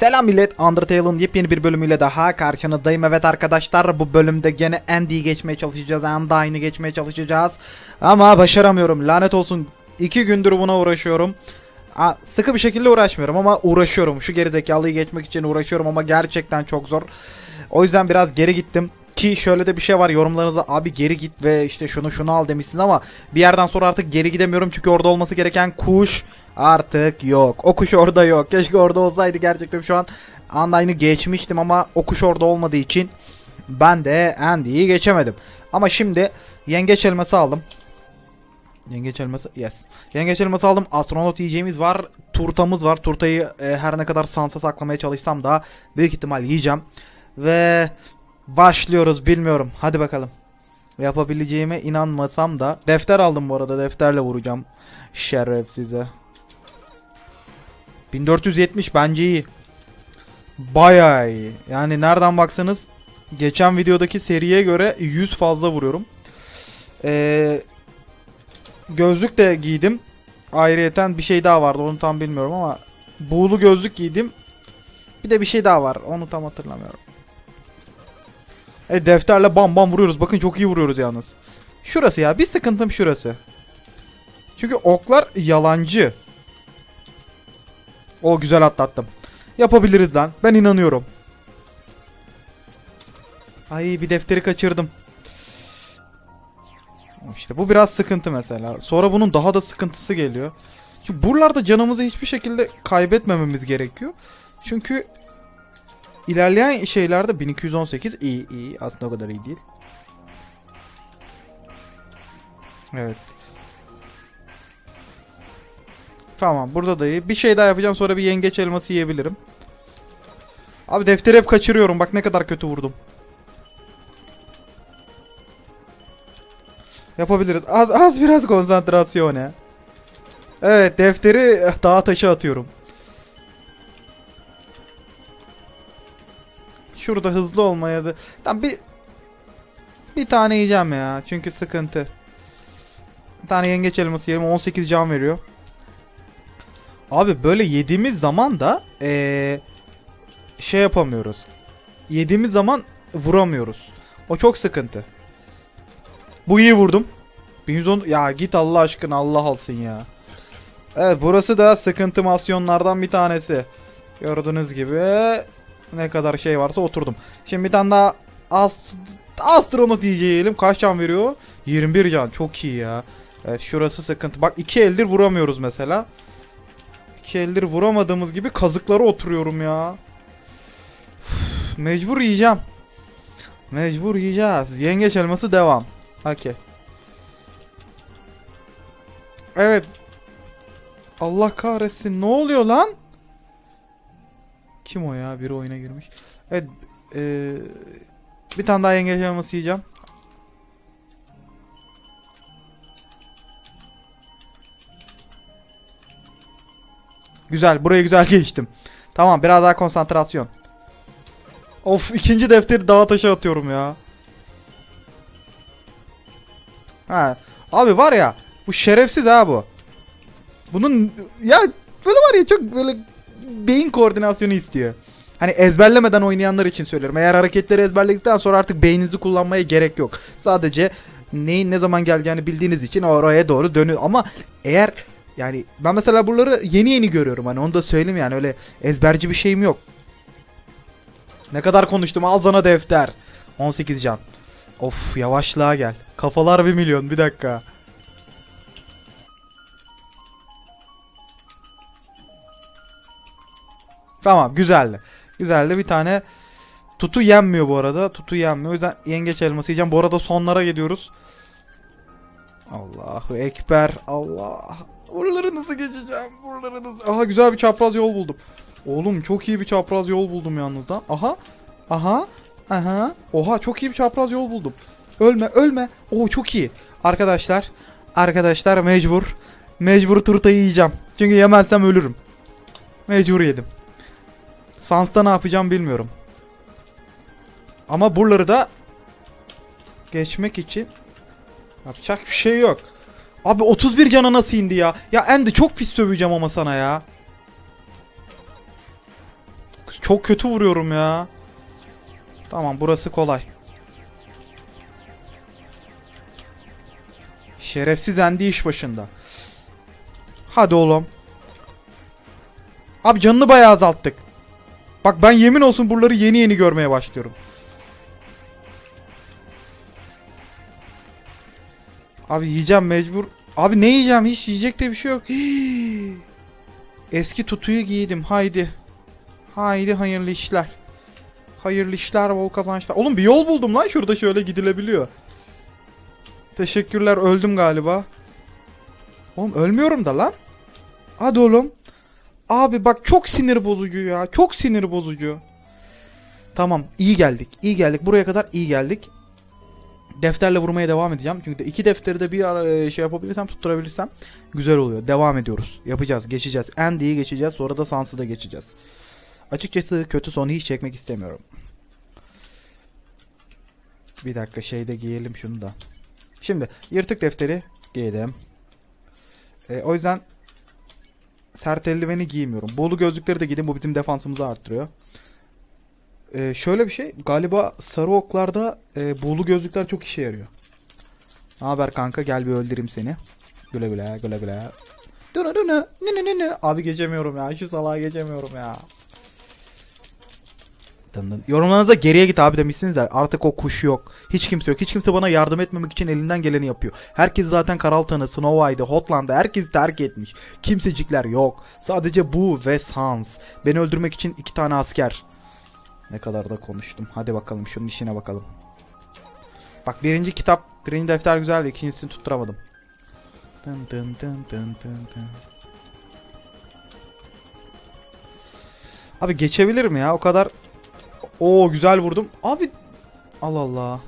Selam millet, Undertale'ın yepyeni bir bölümüyle daha karşınızdayım. Evet arkadaşlar bu bölümde gene Andy'yi geçmeye çalışacağız, Undyne'ı geçmeye çalışacağız. Ama başaramıyorum, lanet olsun. İki gündür buna uğraşıyorum. Aa, sıkı bir şekilde uğraşmıyorum ama uğraşıyorum. Şu gerizekalıyı geçmek için uğraşıyorum ama gerçekten çok zor. O yüzden biraz geri gittim. Ki şöyle de bir şey var yorumlarınızda abi geri git ve işte şunu şunu al demişsiniz ama bir yerden sonra artık geri gidemiyorum çünkü orada olması gereken kuş artık yok. O kuş orada yok. Keşke orada olsaydı gerçekten şu an Undyne'ı geçmiştim ama o kuş orada olmadığı için ben de Andy'yi geçemedim. Ama şimdi yengeç elması aldım. Yengeç elması yes. Yengeç elması aldım. Astronot yiyeceğimiz var. Turtamız var. Turtayı e, her ne kadar sansa saklamaya çalışsam da büyük ihtimal yiyeceğim. Ve başlıyoruz bilmiyorum. Hadi bakalım. Yapabileceğime inanmasam da defter aldım bu arada. Defterle vuracağım. Şeref size. 1470 bence iyi. Bayağı iyi. Yani nereden baksanız geçen videodaki seriye göre 100 fazla vuruyorum. Ee, gözlük de giydim. Ayrıyeten bir şey daha vardı onu tam bilmiyorum ama buğulu gözlük giydim. Bir de bir şey daha var onu tam hatırlamıyorum. E defterle bam bam vuruyoruz. Bakın çok iyi vuruyoruz yalnız. Şurası ya bir sıkıntım şurası. Çünkü oklar yalancı. O güzel atlattım. Yapabiliriz lan. Ben inanıyorum. Ay bir defteri kaçırdım. İşte bu biraz sıkıntı mesela. Sonra bunun daha da sıkıntısı geliyor. Çünkü buralarda canımızı hiçbir şekilde kaybetmememiz gerekiyor. Çünkü ilerleyen şeylerde 1218 iyi iyi. Aslında o kadar iyi değil. Evet. Tamam burada da iyi. Bir şey daha yapacağım sonra bir yengeç elması yiyebilirim. Abi defteri hep kaçırıyorum. Bak ne kadar kötü vurdum. Yapabiliriz. Az, az biraz konsantrasyon ya. Evet defteri dağa taşı atıyorum. Şurada hızlı olmaya da... Tamam bir... Bir tane yiyeceğim ya. Çünkü sıkıntı. Bir tane yengeç elması yerim. 18 can veriyor. Abi böyle yediğimiz zaman da ee, şey yapamıyoruz. Yediğimiz zaman vuramıyoruz. O çok sıkıntı. Bu iyi vurdum. 1110 ya git Allah aşkına Allah alsın ya. Evet burası da sıkıntı masyonlardan bir tanesi. Gördüğünüz gibi ne kadar şey varsa oturdum. Şimdi bir tane daha ast astronot diyeceğim. Kaç can veriyor? 21 can. Çok iyi ya. Evet şurası sıkıntı. Bak iki eldir vuramıyoruz mesela. İki eldir vuramadığımız gibi kazıklara oturuyorum ya. Üf, mecbur yiyeceğim. Mecbur yiyeceğiz. Yengeç elması devam. Okey. Evet. Allah kahretsin. Ne oluyor lan? Kim o ya? Biri oyuna girmiş. Evet. eee, bir tane daha yengeç elması yiyeceğim. Güzel. Burayı güzel geçtim. Tamam. Biraz daha konsantrasyon. Of ikinci defteri dağa taşa atıyorum ya. Ha. Abi var ya bu şerefsiz ha bu. Bunun ya böyle var ya çok böyle beyin koordinasyonu istiyor. Hani ezberlemeden oynayanlar için söylüyorum. Eğer hareketleri ezberledikten sonra artık beyninizi kullanmaya gerek yok. Sadece neyin ne zaman geleceğini bildiğiniz için oraya doğru dönüyor. Ama eğer yani ben mesela buraları yeni yeni görüyorum. Hani onu da söyleyeyim yani öyle ezberci bir şeyim yok. Ne kadar konuştum al sana defter. 18 can. Of yavaşlığa gel. Kafalar bir milyon bir dakika. Tamam güzeldi. Güzeldi bir tane tutu yenmiyor bu arada. Tutu yenmiyor. O yüzden yengeç elması yiyeceğim. Bu arada sonlara gidiyoruz. Allahu Ekber. Allah. Buraları nasıl geçeceğim? Buraları nasıl? Aha güzel bir çapraz yol buldum. Oğlum çok iyi bir çapraz yol buldum yalnız da. Aha. Aha. Aha. Oha çok iyi bir çapraz yol buldum. Ölme ölme. Oo çok iyi. Arkadaşlar. Arkadaşlar mecbur. Mecbur turtayı yiyeceğim. Çünkü yemezsem ölürüm. Mecbur yedim. Sans'ta ne yapacağım bilmiyorum. Ama buraları da geçmek için yapacak bir şey yok. Abi 31 cana nasıl indi ya? Ya Andy çok pis söveceğim ama sana ya. çok kötü vuruyorum ya. Tamam burası kolay. Şerefsiz Endi iş başında. Hadi oğlum. Abi canını bayağı azalttık. Bak ben yemin olsun buraları yeni yeni görmeye başlıyorum. Abi yiyeceğim mecbur. Abi ne yiyeceğim? Hiç yiyecek de bir şey yok. Eski tutuyu giydim. Haydi. Haydi hayırlı işler. Hayırlı işler, bol kazançlar. Oğlum bir yol buldum lan. Şurada şöyle gidilebiliyor. Teşekkürler. Öldüm galiba. Oğlum ölmüyorum da lan. Hadi oğlum. Abi bak çok sinir bozucu ya. Çok sinir bozucu. Tamam. iyi geldik. iyi geldik. Buraya kadar iyi geldik. Defterle vurmaya devam edeceğim. Çünkü de iki defteri de bir ara e, şey yapabilirsem tutturabilirsem güzel oluyor. Devam ediyoruz. Yapacağız. Geçeceğiz. Andy'yi geçeceğiz. Sonra da Sans'ı da geçeceğiz. Açıkçası kötü sonu hiç çekmek istemiyorum. Bir dakika şeyde giyelim şunu da. Şimdi yırtık defteri giydim. E, o yüzden sert eldiveni giymiyorum. Buğulu gözlükleri de giydim. Bu bizim defansımızı arttırıyor. E, şöyle bir şey. Galiba sarı oklarda e, buğulu gözlükler çok işe yarıyor. Ne haber kanka? Gel bir öldüreyim seni. Güle güle güle güle. Dını dını, nı nı nı. Abi geçemiyorum ya. Şu salağa geçemiyorum ya. Dın dın. Yorumlarınızda geriye git abi demişsiniz ya. Artık o kuş yok. Hiç kimse yok. Hiç kimse bana yardım etmemek için elinden geleni yapıyor. Herkes zaten Karaltan'ı, Snow White'ı, Hotland'ı herkes terk etmiş. Kimsecikler yok. Sadece bu ve Sans. Beni öldürmek için iki tane asker. Ne kadar da konuştum. Hadi bakalım şunun işine bakalım. Bak birinci kitap, birinci defter güzeldi. İkincisini tutturamadım. Dın dın dın dın dın dın. Abi geçebilir mi ya? O kadar Oo güzel vurdum. Abi Allah Allah.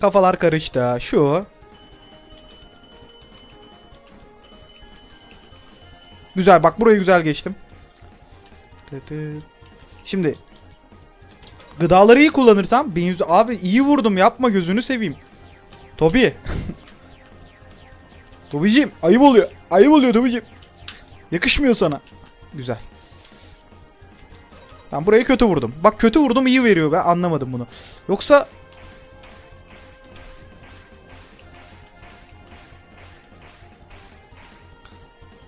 Kafalar karıştı. Şu. Güzel bak burayı güzel geçtim. Şimdi gıdaları iyi kullanırsam 1100 abi iyi vurdum yapma gözünü seveyim. Tobi. Tobicim ayıp oluyor. Ayıp oluyor Tobicim. Yakışmıyor sana. Güzel. Ben burayı kötü vurdum. Bak kötü vurdum iyi veriyor ben anlamadım bunu. Yoksa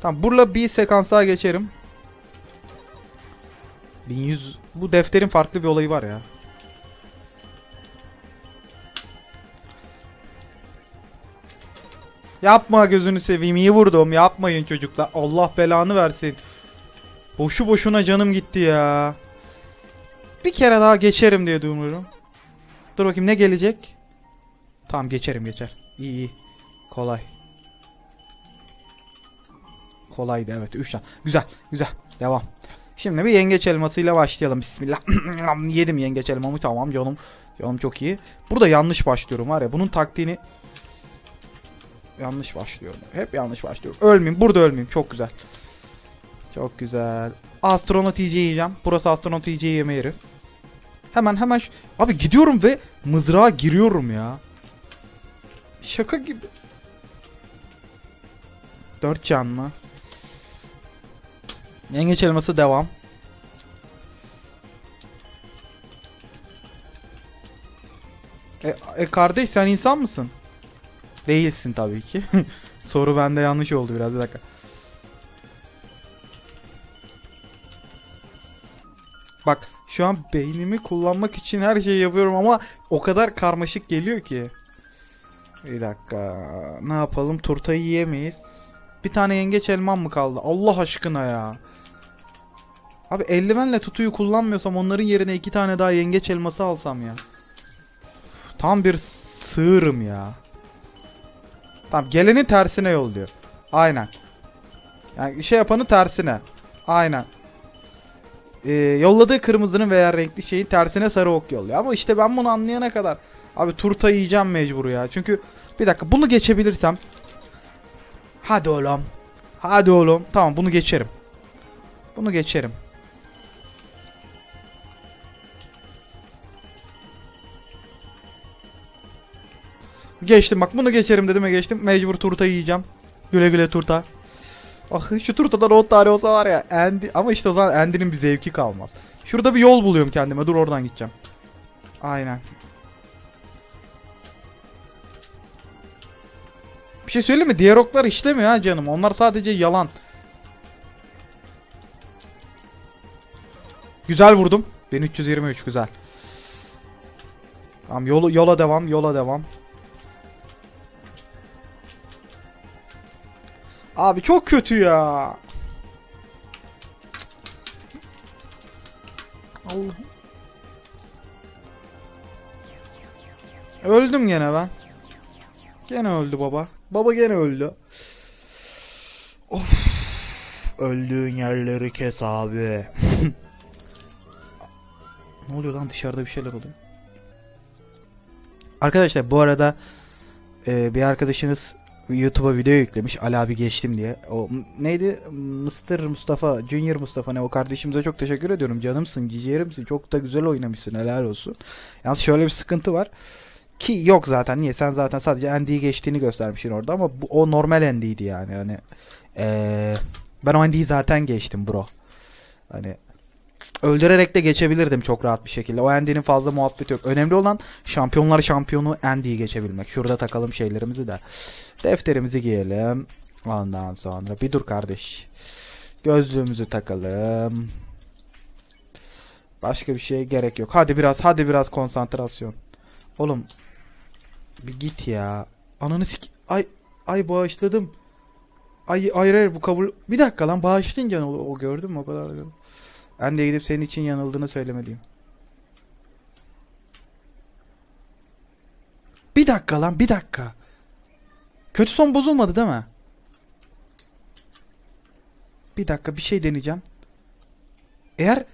Tamam burada bir sekans daha geçerim. 1100 bu defterin farklı bir olayı var ya. Yapma gözünü seveyim iyi vurdum. Yapmayın çocuklar Allah belanı versin. Boşu boşuna canım gitti ya. Bir kere daha geçerim diye düşünüyorum Dur bakayım ne gelecek? Tamam geçerim geçer. İyi iyi. Kolay Kolaydı evet 3 tane Güzel güzel devam Şimdi bir yengeç elmasıyla başlayalım bismillah Yedim yengeç elmamı tamam canım Canım çok iyi Burada yanlış başlıyorum var ya bunun taktiğini Yanlış başlıyorum. Hep yanlış başlıyorum. Ölmeyeyim. Burada ölmeyeyim. Çok güzel. Çok güzel. Astronot iyice yiyeceğim. Burası astronot iyice yeme yeri. Hemen hemen. şu- Abi gidiyorum ve mızrağa giriyorum ya. Şaka gibi. Dört can mı? Yengeç elması devam. E, e kardeş sen insan mısın? Değilsin tabii ki. Soru bende yanlış oldu biraz bir dakika. Bak şu an beynimi kullanmak için her şeyi yapıyorum ama o kadar karmaşık geliyor ki. Bir dakika. Ne yapalım? Turtayı yiyemeyiz. Bir tane yengeç elmam mı kaldı? Allah aşkına ya. Abi eldivenle tutuyu kullanmıyorsam onların yerine iki tane daha yengeç elması alsam ya. Tam bir sığırım ya. Tamam gelenin tersine yolluyor. Aynen. Yani şey yapanı tersine. Aynen. Ee, yolladığı kırmızının veya renkli şeyin tersine sarı ok yolluyor. Ama işte ben bunu anlayana kadar. Abi turta yiyeceğim mecbur ya. Çünkü bir dakika bunu geçebilirsem. Hadi oğlum. Hadi oğlum. Tamam bunu geçerim. Bunu geçerim. Geçtim bak bunu geçerim dedim ve geçtim. Mecbur turta yiyeceğim. Güle güle turta. Ah şu turtada road tarihi olsa var ya Andy ama işte o zaman Andy'nin bir zevki kalmaz. Şurada bir yol buluyorum kendime. Dur oradan gideceğim. Aynen. Bir şey söyleyeyim mi? Diğer oklar işlemiyor ha canım. Onlar sadece yalan. Güzel vurdum. 1323 güzel. Tamam yolu, yola devam, yola devam. Abi çok kötü ya. Allah. Öldüm gene ben. Gene öldü baba. Baba gene öldü. Of. Öldüğün yerleri kes abi. ne oluyor lan dışarıda bir şeyler oluyor. Arkadaşlar bu arada e, bir arkadaşınız YouTube'a video yüklemiş Ali abi geçtim diye. O neydi? Mr. Mustafa, Junior Mustafa ne o kardeşimize çok teşekkür ediyorum. Canımsın, ciciğerimsin. Çok da güzel oynamışsın. Helal olsun. Yalnız şöyle bir sıkıntı var. Ki yok zaten. Niye? Sen zaten sadece Andy'yi geçtiğini göstermişsin orada ama bu, o normal Andy'ydi yani. Hani eee, ben o Andy'yi zaten geçtim bro. Hani öldürerek de geçebilirdim çok rahat bir şekilde. O Andy'nin fazla muhabbeti yok. Önemli olan şampiyonlar şampiyonu Andy'yi geçebilmek. Şurada takalım şeylerimizi de. Defterimizi giyelim. Ondan sonra bir dur kardeş. Gözlüğümüzü takalım. Başka bir şeye gerek yok. Hadi biraz hadi biraz konsantrasyon. Oğlum bir git ya. Ananı sik ay ay bağışladım. Ay hayır hayır bu kabul. Bir dakika lan bağışlayınca oldu? O gördün mü o kadar da gördüm. Ben de gidip senin için yanıldığını söylemeliyim. Bir dakika lan bir dakika. Kötü son bozulmadı değil mi? Bir dakika bir şey deneyeceğim. Eğer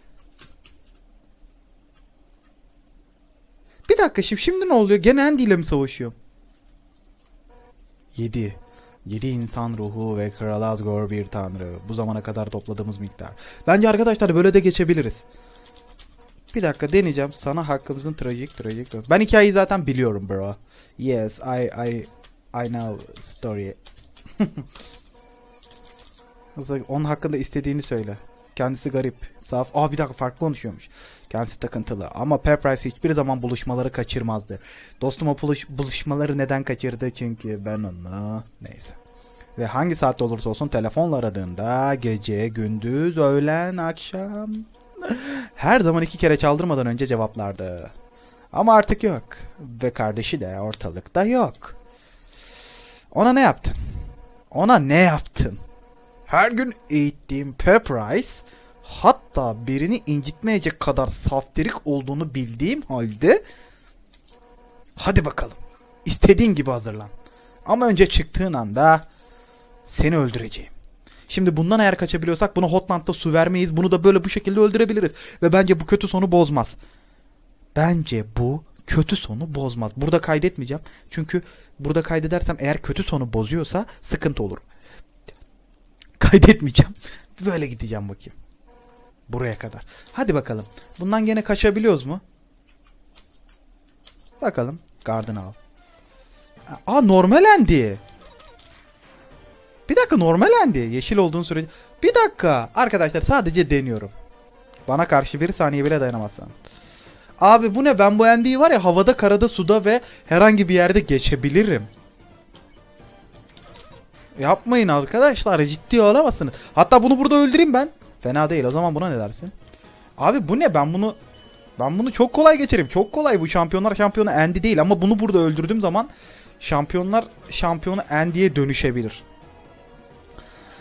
Bir dakika şimdi, şimdi ne oluyor? Gene Andy ile mi savaşıyorum? 7. 7 insan ruhu ve Kral Asgore bir tanrı. Bu zamana kadar topladığımız miktar. Bence arkadaşlar böyle de geçebiliriz. Bir dakika deneyeceğim. Sana hakkımızın trajik trajik. Ben hikayeyi zaten biliyorum bro. Yes, I I I know story. Onun hakkında istediğini söyle. Kendisi garip, saf. Aa bir dakika farklı konuşuyormuş. Kendisi takıntılı. Ama Pepprice hiçbir zaman buluşmaları kaçırmazdı. Dostum o buluş- buluşmaları neden kaçırdı? Çünkü ben onu... Neyse. Ve hangi saatte olursa olsun telefonla aradığında gece, gündüz, öğlen, akşam... Her zaman iki kere çaldırmadan önce cevaplardı. Ama artık yok. Ve kardeşi de ortalıkta yok. Ona ne yaptın? Ona ne yaptın? Her gün eğittiğim Pepprice hatta birini incitmeyecek kadar saftirik olduğunu bildiğim halde hadi bakalım istediğin gibi hazırlan. Ama önce çıktığın anda seni öldüreceğim. Şimdi bundan eğer kaçabiliyorsak buna Hotland'da su vermeyiz. Bunu da böyle bu şekilde öldürebiliriz. Ve bence bu kötü sonu bozmaz. Bence bu kötü sonu bozmaz. Burada kaydetmeyeceğim. Çünkü burada kaydedersem eğer kötü sonu bozuyorsa sıkıntı olur. Kaydetmeyeceğim. Böyle gideceğim bakayım. Buraya kadar. Hadi bakalım. Bundan gene kaçabiliyoruz mu? Bakalım. Garden al. Aa normal endi. Bir dakika normal endi. Yeşil olduğun sürece. Bir dakika. Arkadaşlar sadece deniyorum. Bana karşı bir saniye bile dayanamazsan. Abi bu ne? Ben bu endiyi var ya havada, karada, suda ve herhangi bir yerde geçebilirim. Yapmayın arkadaşlar ciddi olamazsınız. Hatta bunu burada öldüreyim ben. Fena değil o zaman buna ne dersin? Abi bu ne ben bunu ben bunu çok kolay geçerim. Çok kolay bu şampiyonlar şampiyonu Andy değil ama bunu burada öldürdüğüm zaman şampiyonlar şampiyonu Andy'ye dönüşebilir.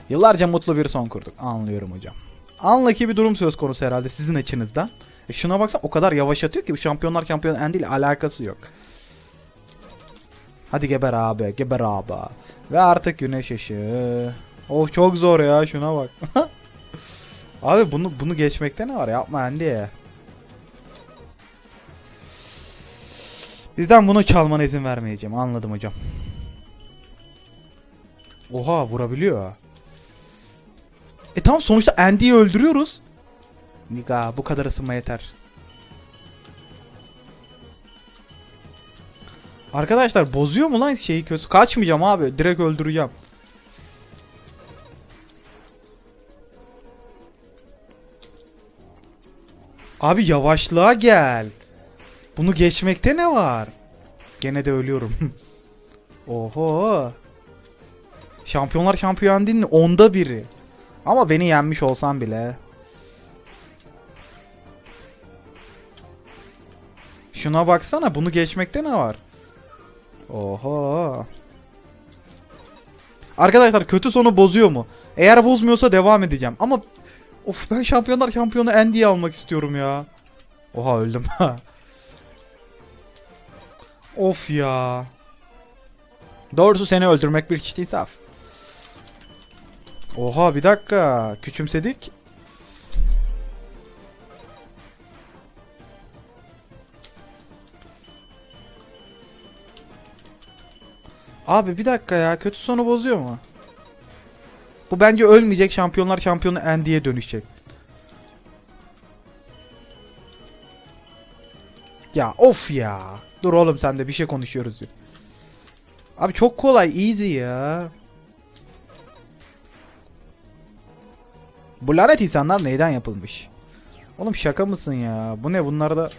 Yıllarca mutlu bir son kurduk. Anlıyorum hocam. Unlucky bir durum söz konusu herhalde sizin açınızda. E şuna baksan o kadar yavaşlatıyor ki bu şampiyonlar şampiyonu Andy ile alakası yok. Hadi geber abi, geber abi. Ve artık güneş ışığı. Oh çok zor ya şuna bak. abi bunu bunu geçmekte ne var yapma Andy. Bizden bunu çalmana izin vermeyeceğim. Anladım hocam. Oha vurabiliyor. E tamam sonuçta Andy'yi öldürüyoruz. Niga bu kadar ısınma yeter. Arkadaşlar bozuyor mu lan şeyi kötü? Kaçmayacağım abi. Direkt öldüreceğim. Abi yavaşlığa gel. Bunu geçmekte ne var? Gene de ölüyorum. Oho. Şampiyonlar şampiyon değil mi? Onda biri. Ama beni yenmiş olsam bile. Şuna baksana bunu geçmekte ne var? Oho. Arkadaşlar kötü sonu bozuyor mu? Eğer bozmuyorsa devam edeceğim. Ama of ben şampiyonlar şampiyonu Andy'yi almak istiyorum ya. Oha öldüm. of ya. Doğrusu seni öldürmek bir çift insaf. Oha bir dakika. Küçümsedik. Abi bir dakika ya. Kötü sonu bozuyor mu? Bu bence ölmeyecek şampiyonlar şampiyonu Andy'ye dönüşecek. Ya of ya. Dur oğlum sen de bir şey konuşuyoruz ya. Abi çok kolay easy ya. Bu lanet insanlar neyden yapılmış? Oğlum şaka mısın ya? Bu ne bunlarda?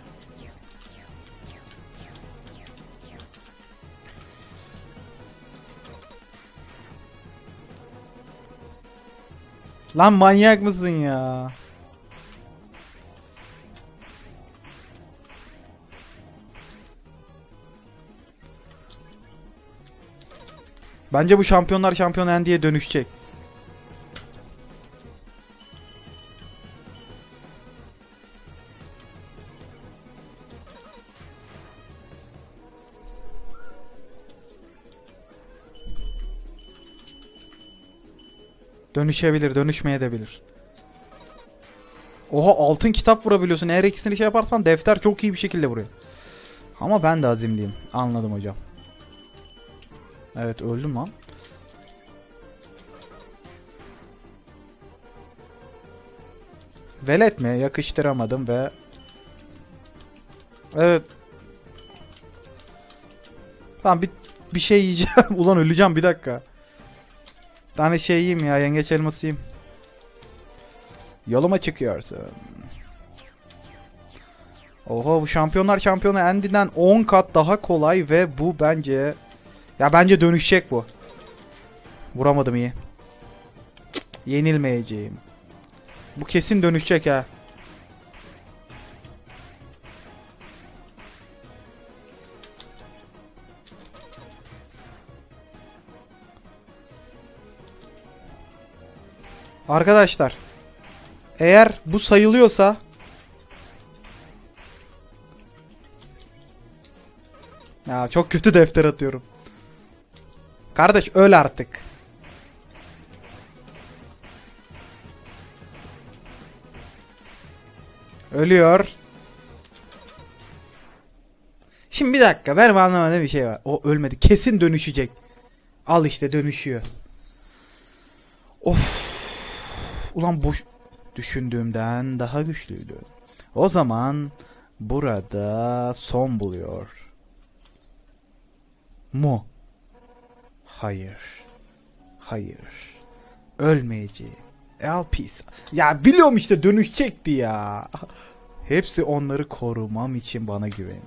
Lan manyak mısın ya? Bence bu şampiyonlar şampiyon Andy'ye dönüşecek. Dönüşebilir, dönüşmeyebilir. Oha altın kitap vurabiliyorsun. Eğer ikisini şey yaparsan defter çok iyi bir şekilde vuruyor. Ama ben de azimliyim. Anladım hocam. Evet öldüm lan. Velet mi? Yakıştıramadım ve... Evet. Tamam bir, bir şey yiyeceğim. Ulan öleceğim bir dakika. Tane şey yiyeyim ya yengeç elması yiyeyim. Yoluma çıkıyorsun. Oha bu şampiyonlar şampiyonu Andy'den 10 kat daha kolay ve bu bence... Ya bence dönüşecek bu. Vuramadım iyi. Yenilmeyeceğim. Bu kesin dönüşecek ha. Arkadaşlar eğer bu sayılıyorsa Ya çok kötü defter atıyorum. Kardeş öl artık. Ölüyor. Şimdi bir dakika benim anlamadığım bir şey var. O ölmedi. Kesin dönüşecek. Al işte dönüşüyor. Of. Ulan boş düşündüğümden daha güçlüydü. O zaman burada son buluyor. Mu? Hayır. Hayır. Ölmeyeceğim. Elpis. Ya biliyorum işte dönüşecekti ya. Hepsi onları korumam için bana güveniyor.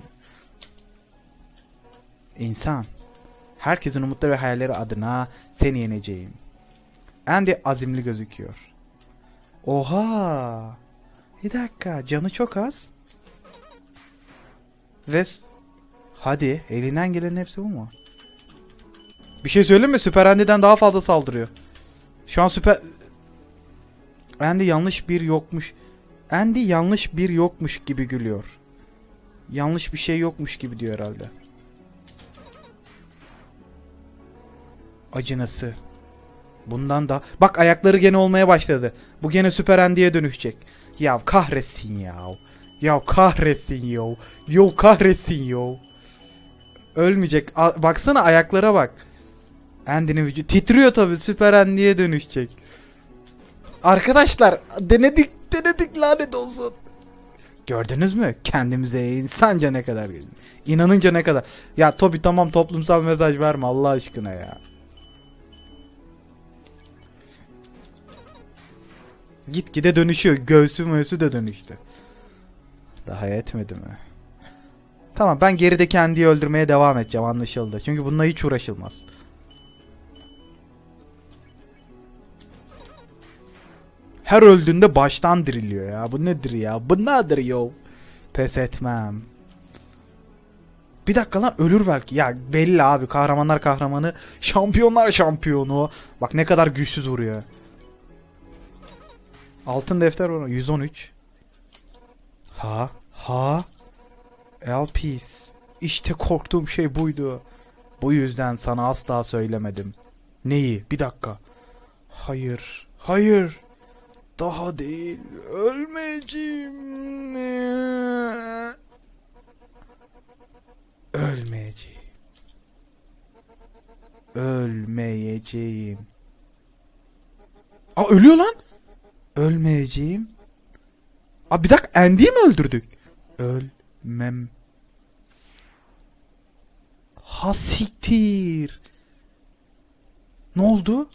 İnsan. Herkesin umutları ve hayalleri adına seni yeneceğim. Andy azimli gözüküyor. Oha. Bir dakika canı çok az. Ve hadi elinden gelenin hepsi bu mu? Bir şey söyleyeyim mi? Süper Andy'den daha fazla saldırıyor. Şu an Süper... Andy yanlış bir yokmuş. Andy yanlış bir yokmuş gibi gülüyor. Yanlış bir şey yokmuş gibi diyor herhalde. Acınası. Bundan da... Bak ayakları gene olmaya başladı. Bu gene Süper Andy'ye dönüşecek. Ya kahretsin ya. Ya kahretsin yo. Yo kahretsin yo. Ölmeyecek. A- baksana ayaklara bak. Andy'nin vücudu titriyor tabi Süper Andy'ye dönüşecek. Arkadaşlar denedik denedik lanet olsun. Gördünüz mü? Kendimize insanca ne kadar güldük. İnanınca ne kadar. Ya Tobi tamam toplumsal mesaj verme Allah aşkına ya. Gitgide dönüşüyor. Göğsü möğsü de dönüştü. Daha yetmedi mi? Tamam ben geride kendiyi öldürmeye devam edeceğim anlaşıldı. Çünkü bununla hiç uğraşılmaz. Her öldüğünde baştan diriliyor ya. Bu nedir ya? Bu nedir yo? Pes etmem. Bir dakika lan ölür belki. Ya belli abi kahramanlar kahramanı. Şampiyonlar şampiyonu. Bak ne kadar güçsüz vuruyor. Altın defter var. 113. Ha. Ha. Elpis. İşte korktuğum şey buydu. Bu yüzden sana asla söylemedim. Neyi? Bir dakika. Hayır. Hayır. Daha değil. Ölmeyeceğim. Ölmeyeceğim. Ölmeyeceğim. Aa ölüyor lan. Ölmeyeceğim. Aa bir dakika Andy'yi mi öldürdük? Ölmem. Ha siktir. Ne oldu?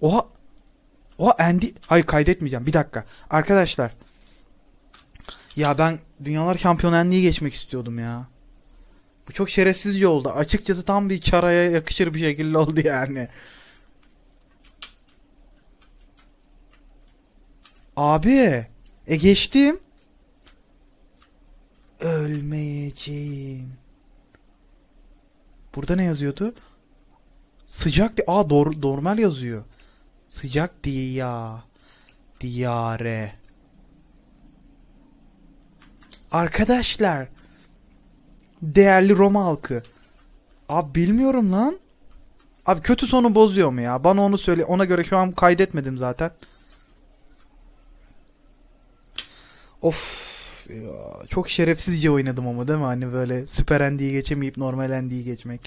Oha. Oha Andy. Hayır kaydetmeyeceğim. Bir dakika. Arkadaşlar. Ya ben Dünyalar Şampiyonu Andy'yi geçmek istiyordum ya. Bu çok şerefsizce oldu. Açıkçası tam bir çaraya yakışır bir şekilde oldu yani. Abi. E geçtim. Ölmeyeceğim. Burada ne yazıyordu? Sıcak di Aa dor- normal yazıyor. Sıcak diya. Diyare. Arkadaşlar. Değerli Roma halkı. Abi bilmiyorum lan. Abi kötü sonu bozuyor mu ya? Bana onu söyle. Ona göre şu an kaydetmedim zaten. Of ya, çok şerefsizce oynadım ama değil mi? Hani böyle süper endiyi geçemeyip normal endiyi geçmek.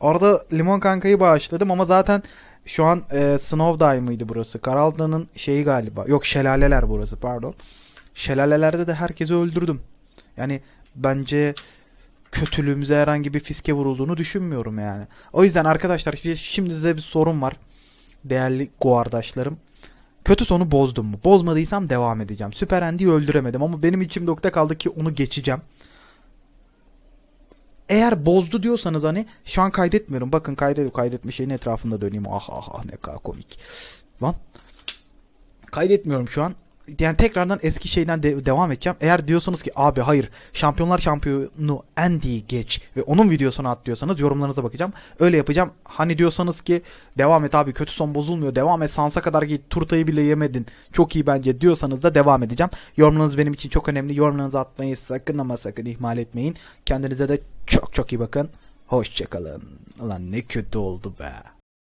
Orada Limon Kanka'yı bağışladım ama zaten şu an e, Snow Dye mıydı burası? Karalda'nın şeyi galiba. Yok şelaleler burası pardon. Şelalelerde de herkesi öldürdüm. Yani bence kötülüğümüze herhangi bir fiske vurulduğunu düşünmüyorum yani. O yüzden arkadaşlar şi- şimdi size bir sorum var. Değerli guardaşlarım. Kötü sonu bozdum mu? Bozmadıysam devam edeceğim. Süper Andy'yi öldüremedim ama benim içimde ukde kaldı ki onu geçeceğim. Eğer bozdu diyorsanız hani şu an kaydetmiyorum. Bakın kaydet kaydetme şeyin etrafında döneyim. Ah ah ah ne kadar komik. Lan. Kaydetmiyorum şu an. Yani tekrardan eski şeyden de- devam edeceğim. Eğer diyorsanız ki abi hayır şampiyonlar şampiyonu Andy'yi geç ve onun videosunu at diyorsanız yorumlarınıza bakacağım. Öyle yapacağım. Hani diyorsanız ki devam et abi kötü son bozulmuyor. Devam et Sansa kadar git turtayı bile yemedin. Çok iyi bence diyorsanız da devam edeceğim. Yorumlarınız benim için çok önemli. Yorumlarınızı atmayı sakın ama sakın ihmal etmeyin. Kendinize de çok çok iyi bakın. Hoşçakalın. Ulan ne kötü oldu be.